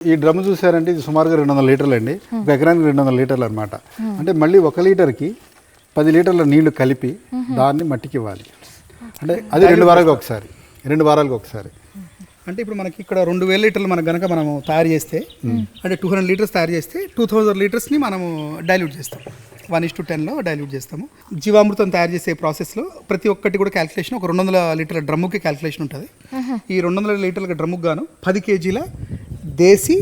ఈ డ్రమ్ చూసారంటే ఇది సుమారుగా రెండు వందల లీటర్లు అండి ఒక ఎకరానికి రెండు వందల లీటర్లు అనమాట అంటే మళ్ళీ ఒక లీటర్కి పది లీటర్ల నీళ్ళు కలిపి దాన్ని మట్టికి ఇవ్వాలి. అంటే అది రెండు వారాలకు ఒకసారి. రెండు వారాలకు ఒకసారి. అంటే ఇప్పుడు మనకి ఇక్కడ రెండు వేల లీటర్లు మనకు గనక మనము తయారు చేస్తే అంటే టూ హండ్రెడ్ లీటర్స్ తయారు చేస్తే టూ థౌజండ్ లీటర్స్ని మనము డైల్యూట్ చేస్తాం. వన్ ఇస్ టు టెన్లో డైల్యూట్ చేస్తాము. జీవామృతం తయారు చేసే ప్రాసెస్లో ప్రతి ఒక్కటి కూడా క్యాల్కులేషన్ ఒక రెండు వందల లీటర్ల డ్రమ్ముకి క్యాల్కులేషన్ ఉంటుంది. ఈ రెండు వందల లీటర్ల డ్రమ్ముకు గాను పది కేజీల దేశీ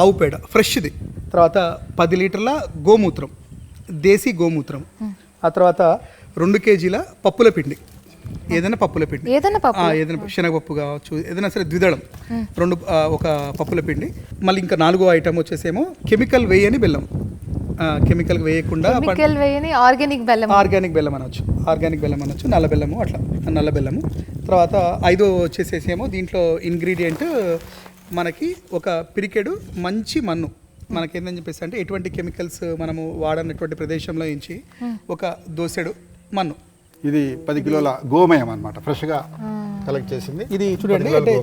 ఆవు పేడ ఫ్రెష్ది. తర్వాత పది లీటర్ల గోమూత్రం దేశీ గోమూత్రం. ఆ తర్వాత రెండు కేజీల పప్పుల పిండి. ఏదైనా పప్పుల పిండి. ఏదైనా ఏదైనా శనగపప్పు కావచ్చు ఏదైనా సరే ద్విదళం. రెండు ఒక పప్పుల పిండి. మళ్ళీ ఇంకా నాలుగో ఐటమ్ వచ్చేసేమో కెమికల్ వేయని బెల్లం. కెమికల్ వేయకుండా కెమికల్ వేయని ఆర్గానిక్ బెల్లం. ఆర్గానిక్ బెల్లం అనొచ్చు. ఆర్గానిక్ బెల్లం అనొచ్చు నల్ల బెల్లము అట్లా. నల్ల బెల్లము. తర్వాత ఐదో వచ్చేసేసేమో దీంట్లో ఇంగ్రీడియంట్ మనకి ఒక పిరికెడు మంచి మన్ను. మనకి ఏంటని చెప్పేసి అంటే ఎటువంటి కెమికల్స్ మనము వాడనటువంటి ప్రదేశంలో నుంచి ఒక దోసెడు మన్ను. ఇది పది కిలోల గోమయం అనమాట ఫ్రెష్గా కలెక్ట్ చేసింది. ఇది చూడండి అంటే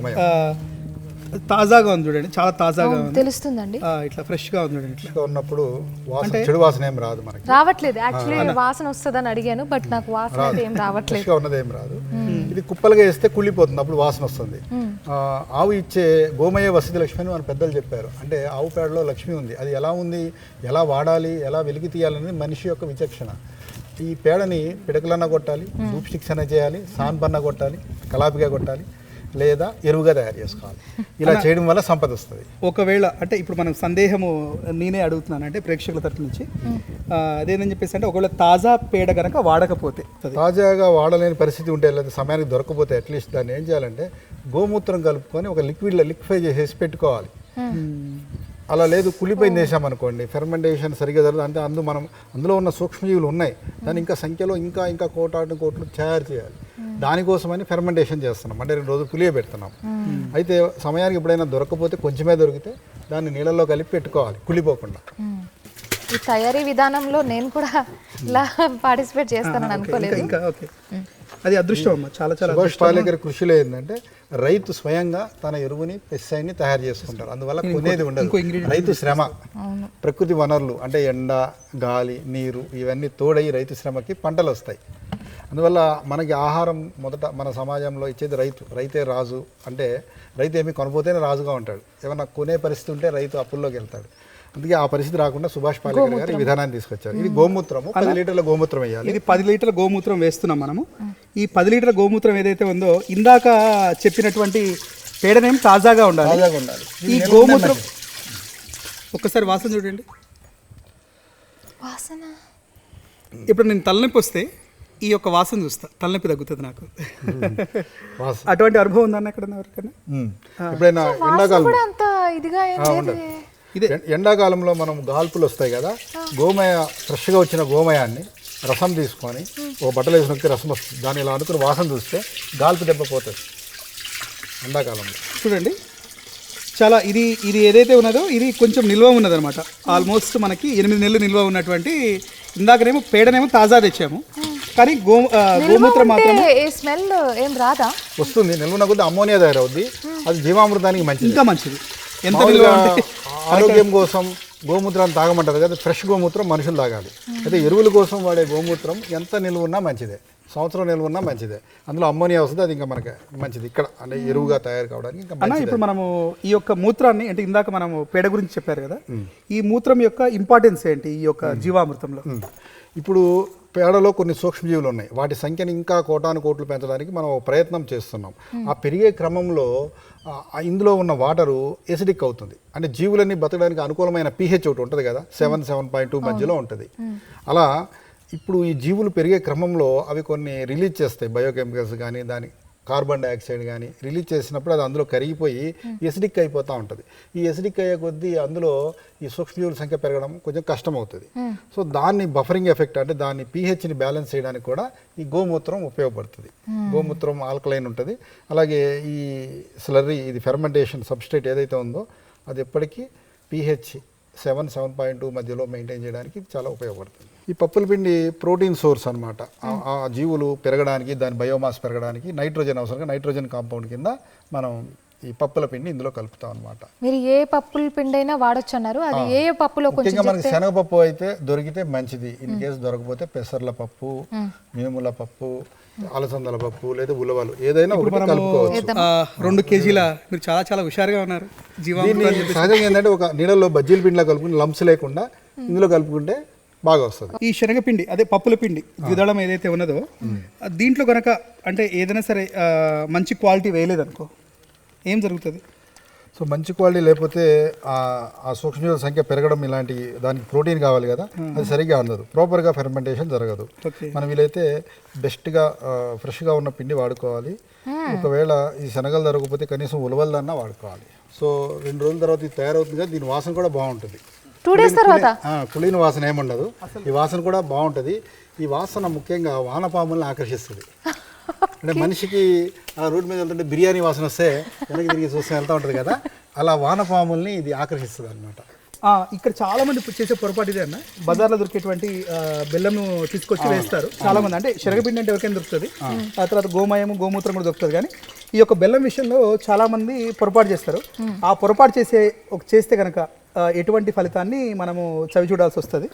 తాజాగా ఉంది చూడండి చాలా తాజాగా ఉంది. తెలుస్తుందండి. ఇట్లా ఫ్రెష్గా ఉంది చూడండి ఇట్లా. ఉన్నప్పుడు వాసన చెడు వాసన ఏం రాదు మనకి. రావట్లేదు. యాక్చువల్లీ వాసన వస్తుందని అడిగాను బట్ నాకు వాసన ఏం రావట్లేదు. ఉన్నది ఏం రాదు. ఇది కుప్పలుగా వేస్తే కుళ్ళిపోతుంది అప్పుడు వాసన వస్తుంది. ఆవు ఇచ్చే గోమయ వసతి లక్ష్మి అని మన పెద్దలు చెప్పారు. అంటే ఆవు పేడలో లక్ష్మి ఉంది. అది ఎలా ఉంది ఎలా వాడాలి ఎలా వెలికి తీయాలనేది మనిషి యొక్క విచక్షణ. ఈ పేడని పిడకలన్నా కొట్టాలి ధూప్ స్టిక్స్ అన్న చేయాలి సాన్పన్న కొట్టాలి కలాపిగా కొట్టాలి. లేదా ఎరువుగా తయారు చేసుకోవాలి. ఇలా చేయడం వల్ల సంపద వస్తుంది. ఒకవేళ అంటే ఇప్పుడు మనం సందేహము నేనే అడుగుతున్నాను అంటే ప్రేక్షకుల తరపు నుంచి ఆ, అదేందని చెప్పేసి అంటే ఒకవేళ తాజా పేడ గనక వాడకపోతే తాజాగా వాడలేని పరిస్థితి ఉంటే లేదా సమయానికి దొరకకపోతే అట్లీస్ట్ దాన్ని ఏం చేయాలంటే గోమూత్రం కలుపుకొని ఒక లిక్విడ్లో లిక్విఫై చేసేసి పెట్టుకోవాలి. అలా లేదు కుళ్ళిపోయింది వేసామనుకోండి ఫెర్మెంటేషన్ సరిగ్గా జరగదు. అంటే అందు మనం అందులో ఉన్న సూక్ష్మజీవులు ఉన్నాయి. దాని ఇంకా సంఖ్యలో ఇంకా ఇంకా కోటాను కోట్లు తయారు చేయాలి. దానికోసమని ఫెర్మెంటేషన్ చేస్తున్నాం. అంటే రెండు రోజులు పులియ పెడుతున్నాం. అయితే సమయానికి ఎప్పుడైనా దొరకకపోతే కొంచెమే దొరికితే దాన్ని నీళ్ళలో కలిపి పెట్టుకోవాలి. కుళ్ళిపోకుండా. మ్మ్. ఈ తయారీ విధానంలో నేను కూడా ఇలా పార్టిసిపేట్ చేస్తానని ఇంకా అనుకోలేదు. ఇంకా ఓకే. అది అదృష్టం అమ్మా. చాలా చాలా సుభాష్ పాలేకర్ కృషిలో ఏంటంటే రైతు స్వయంగా తన ఎరువుని పెస్టిసైడ్ని తయారు చేసుకుంటారు. అందువల్ల కొనేది ఉండదు. రైతు శ్రమ. ప్రకృతి వనరులు అంటే ఎండ గాలి నీరు ఇవన్నీ తోడై రైతు శ్రమకి పంటలు వస్తాయి. అందువల్ల మనకి ఆహారం మొదట మన సమాజంలో ఇచ్చేది రైతు. రైతే రాజు. అంటే రైతు ఏమి కొనపోతేనే రాజుగా ఉంటాడు. ఏమన్నా కొనే పరిస్థితి ఉంటే రైతు అప్పుల్లోకి వెళ్తాడు. అందుకే ఆ పరిస్థితి రాకుండా సుభాష్ పాలేకర్ గారు ఈ విధానాన్ని తీసుకొచ్చారు. ఇది గోమూత్రము పది లీటర్ల గోమూత్రం వేయాలి. ఇది పది లీటర్ల గోమూత్రం వేస్తున్నాం మనము. ఈ పది లీటర్ల గోమూత్రం ఏదైతే ఉందో ఇందాక చెప్పినటువంటి పేడనేం తాజాగా ఉండాలి. తాజాగా ఉండాలి. ఈ గోమూత్రం ఒక్కసారి వాసన చూడండి. వాసన? ఇప్పుడు నేను తలనొప్పి వస్తే ఈ యొక్క వాసన చూస్తా. తలనొప్పి తగ్గుతుంది నాకు. వాసన. అటువంటి అనుభవం ఉందన్న ఎక్కడ ఎవరికైనా. ఎప్పుడైనా వాసన ఎండాకాలం ఇదే. ఎండాకాలంలో మనం గాల్పులు వస్తాయి కదా గోమయ ఫ్రెష్గా వచ్చిన గోమయాన్ని రసం తీసుకొని ఒక బట్టలు వేసి నొక్కి రసం వస్తుంది. దాన్ని ఇలా అనుకుని వాసన చూస్తే గాల్పు దెబ్బ పోతుంది ఎండాకాలంలో. చూడండి. చాలా ఇది ఇది ఏదైతే ఉన్నదో ఇది కొంచెం నిల్వ ఉన్నదన్నమాట. ఆల్మోస్ట్ మనకి ఎనిమిది నెలలు నిల్వ ఉన్నటువంటి ఇందాకనేమో పేడనేమో తాజా తెచ్చాము. కానీ గో గోమూత్రం మాత్రం స్మెల్ ఏం రాదా? వస్తుంది. నిల్వన కొద్ది అమ్మోనియా తయారవుద్ది. అది జీవామృతానికి మంచిది. ఇంకా మంచిది. ఎంత నిల్వ ఆరోగ్యం కోసం గోమూత్రాన్ని తాగమంటారు కదా ఫ్రెష్ గోమూత్రం మనుషులు తాగాలి. అయితే ఎరువుల కోసం వాడే గోమూత్రం ఎంత నిల్వ ఉన్నా మంచిదే. సంవత్సరం నిల్వ ఉన్నా మంచిదే. అందులో అమ్మోనియా వస్తుంది అది ఇంకా మనకి మంచిది. ఇక్కడ అంటే ఎరువుగా తయారు కావడానికి ఇంకా ఇప్పుడు మనము ఈ యొక్క మూత్రాన్ని అంటే ఇందాక మనము పేడ గురించి చెప్పారు కదా ఈ మూత్రం యొక్క ఇంపార్టెన్స్ ఏంటి ఈ యొక్క జీవామృతంలో. ఇప్పుడు పేడలో కొన్ని సూక్ష్మజీవులు ఉన్నాయి. వాటి సంఖ్యను ఇంకా కోటాను కోట్లు పెంచడానికి మనం ప్రయత్నం చేస్తున్నాం. ఆ పెరిగే క్రమంలో ఇందులో ఉన్న వాటరు ఎసిడిక్ అవుతుంది. అంటే జీవులన్నీ బతకడానికి అనుకూలమైన పీహెచ్ ఒకటి ఉంటుంది కదా సెవెన్ సెవెన్ పాయింట్ టూ మధ్యలో ఉంటుంది. అలా ఇప్పుడు ఈ జీవులు పెరిగే క్రమంలో అవి కొన్ని రిలీజ్ చేస్తాయి. బయోకెమికల్స్ కానీ దాని కార్బన్ డైఆక్సైడ్ కానీ రిలీజ్ చేసినప్పుడు అది అందులో కరిగిపోయి ఎసిడిక్ అయిపోతూ ఉంటుంది. ఈ ఎసిడిక్ అయ్యే కొద్దీ అందులో ఈ సూక్ష్మజీవుల సంఖ్య పెరగడం కొంచెం కష్టం అవుతుంది సో దాన్ని బఫరింగ్ ఎఫెక్ట్ అంటే దాన్ని పీహెచ్ని బ్యాలెన్స్ చేయడానికి కూడా ఈ గోమూత్రం ఉపయోగపడుతుంది. గోమూత్రం ఆల్కలైన్ ఉంటుంది. అలాగే ఈ స్లర్రీ ఇది ఫెర్మెంటేషన్ సబ్స్టేట్ ఏదైతే ఉందో అది ఎప్పటికీ pH seven seven point two మధ్యలో మెయింటైన్ చేయడానికి చాలా ఉపయోగపడుతుంది. ఈ పప్పుల పిండి ప్రోటీన్ సోర్స్ అనమాట ఆ జీవులు పెరగడానికి దాని బయోమాస్ పెరగడానికి నైట్రోజన్ అవసరంగా నైట్రోజన్ కాంపౌండ్ కింద మనం ఈ పప్పుల పిండి ఇందులో కలుపుతాం అనమాట మీరు ఏ పప్పుల పిండి అయినా వాడొచ్చు అన్నారు అది ఏ పప్పులో కొంచెం మనకి శనగపప్పు అయితే దొరికితే మంచిది. ఇన్ కేసు దొరకపోతే పెసర్ల పప్పు మినుముల పప్పు అలసందల పప్పు లేదా ఉలవలు. ఏదైనా ఒకటి కలుపుకోవచ్చు. రెండు కేజీల మీరు చాలా చాలా హుషారుగా ఉన్నారు. సహజంగా ఏంటంటే ఒక నీళ్ళలో బజ్జీల పిండిలో కలుపుకుని లంప్స్ లేకుండా ఇందులో కలుపుకుంటే బాగా వస్తుంది ఈ శనగపిండి అదే పప్పుల పిండి ద్విదళం ఏదైతే ఉన్నదో దీంట్లో కనుక అంటే ఏదైనా సరే మంచి క్వాలిటీ వేయలేదనుకో ఏం జరుగుతుంది? సో మంచి క్వాలిటీ లేకపోతే ఆ ఆ సూక్ష్మజీవుల సంఖ్య పెరగడం ఇలాంటి దానికి ప్రోటీన్ కావాలి కదా అది సరిగ్గా అందదు. ప్రాపర్గా ఫెర్మెంటేషన్ జరగదు. మనం వీలైతే బెస్ట్గా ఫ్రెష్గా ఉన్న పిండి వాడుకోవాలి. ఒకవేళ ఈ శనగలు దొరకకపోతే కనీసం ఉలవలదన్నా వాడుకోవాలి. సో రెండు రోజుల తర్వాత ఇది తయారవుతుంది కదా దీని వాసన కూడా బాగుంటుంది. టూ డేస్ తర్వాత? ఆ, కుళ్ళిన వాసన ఏముండదు ఈ వాసన కూడా బాగుంటుంది. ఈ వాసన ముఖ్యంగా వానపాములను ఆకర్షిస్తుంది. అంటే మనిషికి ఆ రోడ్డు మీద వెళ్తుంటే బిర్యానీ వాసన వస్తే వెనక్కి తిరిగి చూస్తే వెళ్తూ ఉంటుంది కదా. అలా వానపాముల్ని ఇది ఆకర్షిస్తుంది అనమాట ఆ, ఇక్కడ చాలా మంది ఇప్పుడు చేసే పొరపాటు ఇదే అన్న. బజార్లో దొరికేటువంటి ఆ, బెల్లంను తీసుకొచ్చి వేస్తారు. చాలా మంది అంటే శనగపిండి అంటే ఎవరికైనా దొరుకుతుంది. ఆ. తర్వాత గోమయము గోమూత్రం కూడా దొరుకుతుంది కానీ ఈ యొక్క బెల్లం విషయంలో చాలా మంది పొరపాటు చేస్తారు. ఆ పొరపాటు చేసే ఒక చేస్తే కనుక ఎటువంటి ఫలితాన్ని మనము చవి చూడాల్సి వస్తుంది?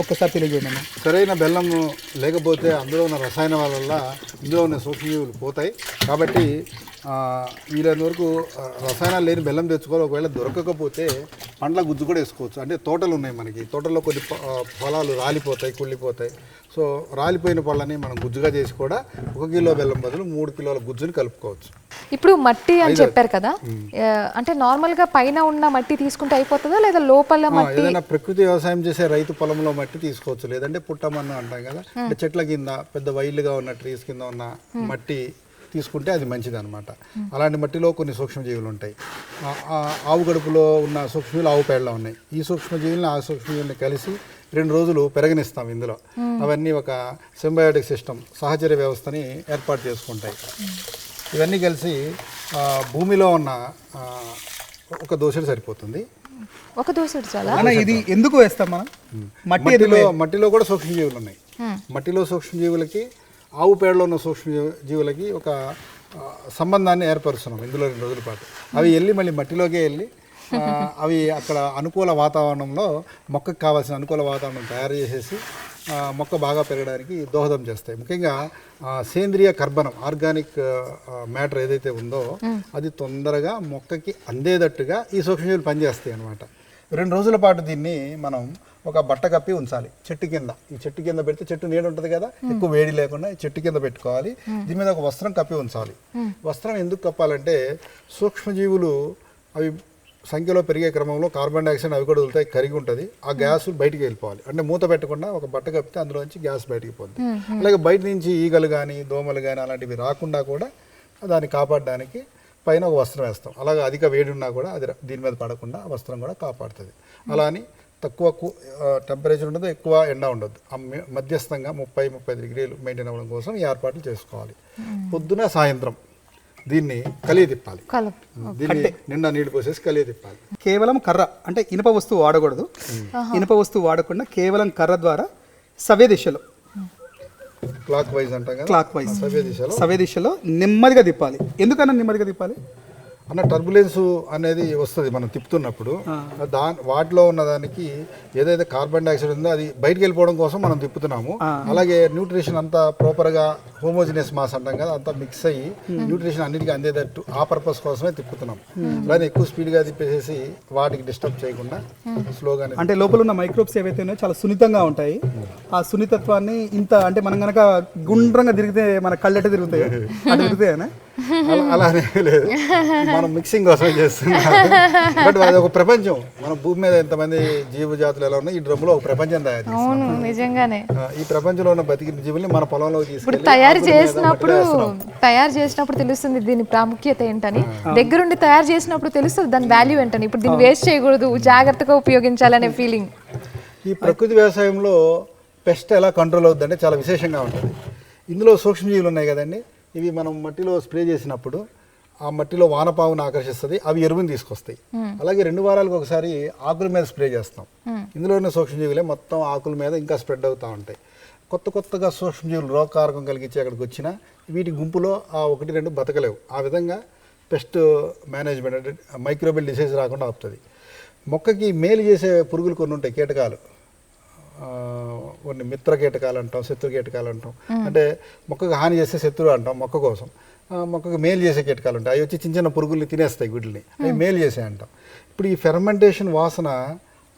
ఒక్కసారి తెలియజేయండి సరైన బెల్లం లేకపోతే అందులో ఉన్న రసాయనాల వల్ల ఇందులో ఉన్న సూక్ష్మజీవులు పోతాయి. కాబట్టి ఆ, వీలైన వరకు రసాయనాలు లేని బెల్లం తెచ్చుకోవాలి. ఒకవేళ దొరకకపోతే పండ్ల గుజ్జు కూడా వేసుకోవచ్చు. అంటే తోటలు ఉన్నాయి మనకి. తోటల్లో కొన్ని ప- ఆ, ఫలాలు రాలిపోతాయి కుళ్ళిపోతాయి. సో రాలిపోయిన పళ్ళని మనం గుజ్జుగా చేసి కూడా ఒక కిలో బెల్లం బదులు మూడు కిలోల గుజ్జుని కలుపుకోవచ్చు. ఇప్పుడు మట్టి అని చెప్పారు కదా. అంటే నార్మల్గా పైన ఉన్న మట్టి తీసుకుంటే అయిపోతుందా? లేదా లోపల మట్టి? ఏదైనా ప్రకృతి వ్యవసాయం చేసే రైతు పొలంలో మట్టి తీసుకోవచ్చు. లేదంటే పుట్టమన్ను అంటాం కదా. అంటే చెట్ల కింద పెద్ద వైల్డ్గా ఉన్న ట్రీస్ కింద ఉన్న మట్టి తీసుకుంటే అది మంచిది అనమాట అలాంటి మట్టిలో కొన్ని సూక్ష్మజీవులు ఉంటాయి ఆవు గడుపులో ఉన్న సూక్ష్మజీవులు ఆవు పేడలో ఉన్నాయి. ఈ సూక్ష్మజీవులను ఆ సూక్ష్మజీవుల్ని కలిసి రెండు రోజులు పెరగనిస్తాం ఇందులో. అవన్నీ ఒక సింబయోటిక్ సిస్టమ్ సహచర్య వ్యవస్థని ఏర్పాటు చేసుకుంటాయి. ఇవన్నీ కలిసి భూమిలో ఉన్న ఒక దోషుడు సరిపోతుంది. ఒక దోశడు చాలా? అన్న ఇది ఎందుకు వేస్తాం మనం? మట్టి మట్టిలో మట్టిలో కూడా సూక్ష్మజీవులు ఉన్నాయి. మట్టిలో సూక్ష్మజీవులకి ఆవు పేడలో ఉన్న సూక్ష్మ జీవులకి ఒక ఆ, సంబంధాన్ని ఏర్పరుస్తున్నాం ఇందులో రెండు రోజుల పాటు. అవి వెళ్ళి మళ్ళీ మట్టిలోకే వెళ్ళి ఆ, అవి అక్కడ అనుకూల వాతావరణంలో మొక్కకు కావాల్సిన అనుకూల వాతావరణం తయారు చేసేసి మొక్క బాగా పెరగడానికి దోహదం చేస్తాయి. ముఖ్యంగా సేంద్రియ కర్బనం ఆర్గానిక్ మ్యాటర్ ఏదైతే ఉందో అది తొందరగా మొక్కకి అందేటట్టుగా ఈ సూక్ష్మజీవులు పనిచేస్తాయి అన్నమాట. రెండు రోజుల పాటు దీన్ని మనం ఒక బట్ట కప్పి ఉంచాలి చెట్టు కింద. ఈ చెట్టు కింద పెడితే చెట్టు నీడ ఉంటుంది కదా ఎక్కువ వేడి లేకుండా ఈ చెట్టు కింద పెట్టుకోవాలి. దీని మీద ఒక వస్త్రం కప్పి ఉంచాలి. వస్త్రం ఎందుకు కప్పాలంటే సూక్ష్మజీవులు అవి సంఖ్యలో పెరిగే క్రమంలో కార్బన్ డైఆక్సైడ్ అవి కూడా వదులుతాయి కరిగి ఉంటుంది. ఆ గ్యాస్ బయటికి వెళ్ళిపోవాలి. అంటే మూత పెట్టకుండా ఒక బట్ట కప్పితే అందులో నుంచి గ్యాస్ బయటికి పోతుంది అలాగే బయట నుంచి ఈగలు కానీ దోమలు కానీ అలాంటివి రాకుండా కూడా దాన్ని కాపాడడానికి పైన ఒక వస్త్రం వేస్తాం. అలాగే అధిక వేడి ఉన్నా కూడా అది దీని మీద పడకుండా వస్త్రం కూడా కాపాడుతుంది. అలా అని తక్కువ టెంపరేచర్ ఉండదు ఎక్కువ ఎండ ఉండదు. మధ్యస్థంగా ముప్పై ముప్పై డిగ్రీలు మెయింటైన్ అవ్వడం కోసం ఈ ఏర్పాట్లు చేసుకోవాలి. పొద్దున సాయంత్రం దీన్ని కలియ తిప్పాలి. కలుపు దీన్ని నిండా నీళ్ళు పోసేసి కలియ తిప్పాలి. కేవలం కర్ర అంటే ఇనుప వస్తువు వాడకూడదు. ఇనుప వస్తువు వాడకుండా కేవలం కర్ర ద్వారా సవ్య దిశలో. క్లాక్ వైజ్ అంటాం క్లాక్ వైజ్ సవ్య దిశలో. సవ్య దిశలో నెమ్మదిగా తిప్పాలి. ఎందుకన్నా నెమ్మదిగా తిప్పాలి? అన్న టర్బులెన్స్ అనేది వస్తుంది మనం తిప్పుతున్నప్పుడు. దా వాటిలో ఉన్న దానికి ఏదైతే కార్బన్ డైఆక్సైడ్ ఉందో అది బయటికి వెళ్ళిపోవడం కోసం మనం తిప్పుతున్నాము. అలాగే న్యూట్రిషన్ అంతా ప్రాపర్గా హోమోజినియస్ మాస్ అంటాం కదా అంతా మిక్స్ అయ్యి న్యూట్రిషన్ అన్నిటికీ అందేటట్టు ఆ పర్పస్ కోసమే తిప్పుతున్నాం. అలానే ఎక్కువ స్పీడ్గా తిప్పేసేసి వాటికి డిస్టర్బ్ చేయకుండా స్లోగానే అంటే లోపల ఉన్న మైక్రోబ్స్ ఏవైతే ఉన్నాయో చాలా సున్నితంగా ఉంటాయి. ఆ సున్నితత్వాన్ని ఇంత అంటే మనం గనక గుండ్రంగా తిరిగితే మన కళ్ళెట తిరుగుతాయి? అటు తిరుగుతాయనే అలా అలానే లేదు. మనం మిక్సింగ్ కోసమే చేస్తున్నాం బట్ అది ఒక ప్రపంచం. మన భూమి మీద ఎంతమంది జీవజాతులు ఎలా ఉన్నాయి? ఈ డ్రమ్లో ఒక ప్రపంచం తయారు అవును నిజంగానే. ఈ ప్రపంచంలో ఉన్న బతికిన జీవుల్ని మన పొలంలో తీసుకెళ్ళి తయారు చేసినప్పుడు. తయారు చేసినప్పుడు తెలుస్తుంది దీని ప్రాముఖ్యత ఏంటని. దగ్గరుండి తయారు చేసినప్పుడు తెలుస్తుంది దాని వాల్యూ ఏంటని. ఇప్పుడు దీన్ని వేస్ట్ చేయకూడదు జాగ్రత్తగా ఉపయోగించాలనే ఫీలింగ్ ఈ ప్రకృతి వ్యవసాయంలో పెస్ట్ ఎలా కంట్రోల్ అవుతుందంటే చాలా విశేషంగా ఉంటుంది. ఇందులో సూక్ష్మజీవులు ఉన్నాయి కదండి. ఇవి మనం మట్టిలో స్ప్రే చేసినప్పుడు ఆ మట్టిలో వానపావును ఆకర్షిస్తుంది అవి ఎరువుని తీసుకొస్తాయి. అలాగే రెండు వారాలకు ఒకసారి ఆకుల మీద స్ప్రే చేస్తాం. ఇందులో ఉన్న సూక్ష్మజీవులే మొత్తం ఆకుల మీద ఇంకా స్ప్రెడ్ అవుతూ ఉంటాయి. కొత్త కొత్తగా సూక్ష్మజీవులు రోగకారకం కలిగించి అక్కడికి వచ్చినా వీటి గుంపులో ఆ ఒకటి రెండు బతకలేవు. ఆ విధంగా పెస్ట్ మేనేజ్మెంట్ అంటే మైక్రోబిల్ డిసీజ్ రాకుండా ఆపుతుంది. మొక్కకి మేలు చేసే పురుగులు కొన్ని ఉంటాయి కీటకాలు. కొన్ని మిత్ర కీటకాలు అంటాం శత్రు కీటకాలు అంటాం అంటే మొక్కకు హాని చేసే శత్రువు అంటాం మొక్క కోసం. మొక్కకు మేలు చేసే కీటకాలు ఉంటాయి అవి వచ్చి చిన్న చిన్న పురుగుల్ని తినేస్తాయి గుడ్లని. అవి మేలు చేసే అంటాం. ఇప్పుడు ఈ ఫెర్మెంటేషన్ వాసన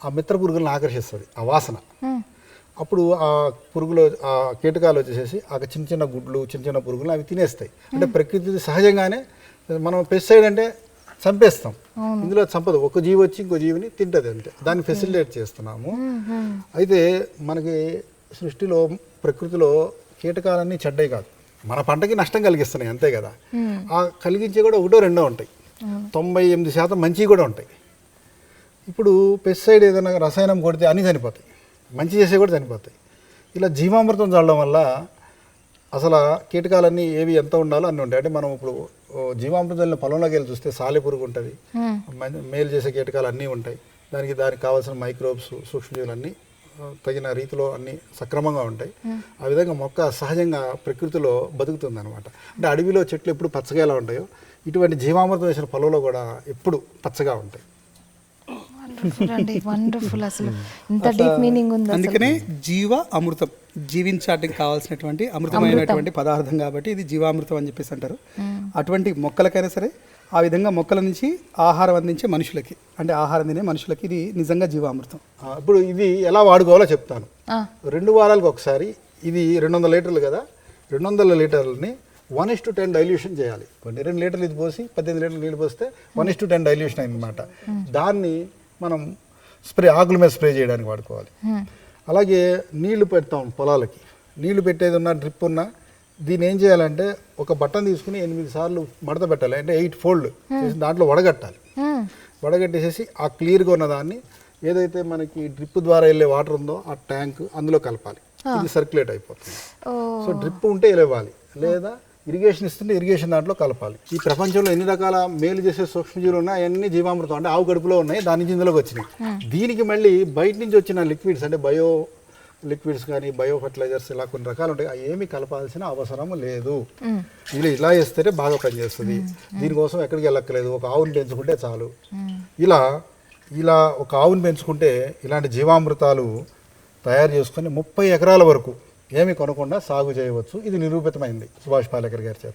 ఆ మిత్ర పురుగులను ఆకర్షిస్తుంది ఆ వాసన. అప్పుడు ఆ పురుగులు ఆ కీటకాలు వచ్చేసేసి ఆ చిన్న చిన్న గుడ్లు చిన్న చిన్న పురుగులు అవి తినేస్తాయి. అంటే ప్రకృతి సహజంగానే మనం పెస్టిసైడ్ అంటే చంపేస్తాం. ఇందులో చంపదు. ఒక జీవి వచ్చి ఇంకో జీవిని తింటది అంతే. దాన్ని ఫెసిలిటేట్ చేస్తున్నాము. అయితే మనకి సృష్టిలో ప్రకృతిలో కీటకాలన్నీ చెడ్డవి కాదు. మన పంటకి నష్టం కలిగిస్తున్నాయి అంతే కదా. ఆ కలిగించే కూడా ఒకటో రెండో ఉంటాయి. తొంభై ఎనిమిది శాతం మంచివి కూడా ఉంటాయి. ఇప్పుడు పెస్టిసైడ్ ఏదైనా రసాయనం కొడితే అన్నీ చనిపోతాయి. మంచి చేసే కూడా చనిపోతాయి. ఇలా జీవామృతం చల్లడం వల్ల అసలు కీటకాలన్నీ ఏవి ఎంత ఉండాలో అన్నీ ఉంటాయి. అంటే మనం ఇప్పుడు జీవామృతం చల్లిన పొలంలోకి వెళ్ళి చూస్తే సాలె పురుగు ఉంటుంది. మేలు చేసే కీటకాలు అన్నీ ఉంటాయి. దానికి దానికి కావాల్సిన మైక్రోబ్స్ సూక్ష్మజీవులు అన్నీ తగిన రీతిలో అన్నీ సక్రమంగా ఉంటాయి. ఆ విధంగా మొక్క సహజంగా ప్రకృతిలో బతుకుతుంది అనమాట అంటే అడవిలో చెట్లు ఎప్పుడు పచ్చగా ఎలా ఉంటాయో ఇటువంటి జీవామృతం వేసిన పొలంలో కూడా ఎప్పుడు పచ్చగా ఉంటాయి. వండర్ఫుల్ అండి వండర్ఫుల్ అసలు. ఇంత డీప్ మీనింగ్ ఉంది అందుకనే జీవ అమృతం జీవించడానికి కావాల్సినటువంటి అమృతమైనటువంటి పదార్థం కాబట్టి ఇది జీవామృతం అని చెప్పేసి అంటారు. అటువంటి మొక్కలకైనా సరే ఆ విధంగా మొక్కల నుంచి ఆహారం అందించే మనుషులకి అంటే ఆహారం తినే మనుషులకి ఇది నిజంగా జీవామృతం. ఇప్పుడు ఇది ఎలా వాడుకోవాలో చెప్తాను. రెండు వారాలకు ఒకసారి ఇది రెండు వందల లీటర్లు కదా రెండు వందల లీటర్లని one is to ten dilution చేయాలి. కొన్ని రెండు లీటర్లు ఇది పోసి పద్దెనిమిది లీటర్లు నీళ్ళు పోస్తే one is to ten dilution అయిందన్నమాట. దాన్ని మనం స్ప్రే ఆకుల మీద స్ప్రే చేయడానికి వాడుకోవాలి. అలాగే నీళ్ళు పెడతాం పొలాలకి. నీళ్ళు పెట్టేది ఉన్న డ్రిప్ ఉన్న దీన్ని ఏం చేయాలంటే ఒక బట్టన్ తీసుకుని ఎనిమిది సార్లు మడత పెట్టాలి. అంటే ఎయిట్ ఫోల్డ్ చేసి దాంట్లో వడగట్టాలి. వడగట్టేసేసి ఆ క్లియర్గా ఉన్న దాన్ని ఏదైతే మనకి డ్రిప్ ద్వారా వెళ్ళే వాటర్ ఉందో ఆ ట్యాంక్ అందులో కలపాలి. ఇది సర్క్యులేట్ అయిపోతుంది. సో డ్రిప్ ఉంటే ఇవ్వాలి లేదా ఇరిగేషన్ ఇస్తుంటే ఇరిగేషన్ దాంట్లో కలపాలి. ఈ ప్రపంచంలో ఎన్ని రకాల మేలు చేసే సూక్ష్మజీవులు ఉన్నాయి? అన్ని జీవామృతం అంటే ఆవు కడుపులో ఉన్నాయి దాని నుంచి ఇందులోకి వచ్చినాయి. దీనికి మళ్ళీ బయట నుంచి వచ్చిన లిక్విడ్స్ అంటే బయో లిక్విడ్స్ కానీ బయో ఫర్టిలైజర్స్ ఇలా కొన్ని రకాలు ఉంటాయి. అవి ఏమి కలపాల్సిన అవసరం లేదు. ఇలా ఇలా వేస్తేనే బాగా పనిచేస్తుంది. దీనికోసం ఎక్కడికి వెళ్ళక్కలేదు ఒక ఆవుని పెంచుకుంటే చాలు. ఇలా ఇలా ఒక ఆవుని పెంచుకుంటే ఇలాంటి జీవామృతాలు తయారు చేసుకొని ముప్పై ఎకరాల వరకు ఏమి కొనకుండా సాగు చేయవచ్చు. ఇది నిరూపితమైంది సుభాష్ పాలేకర్ గారి చేత.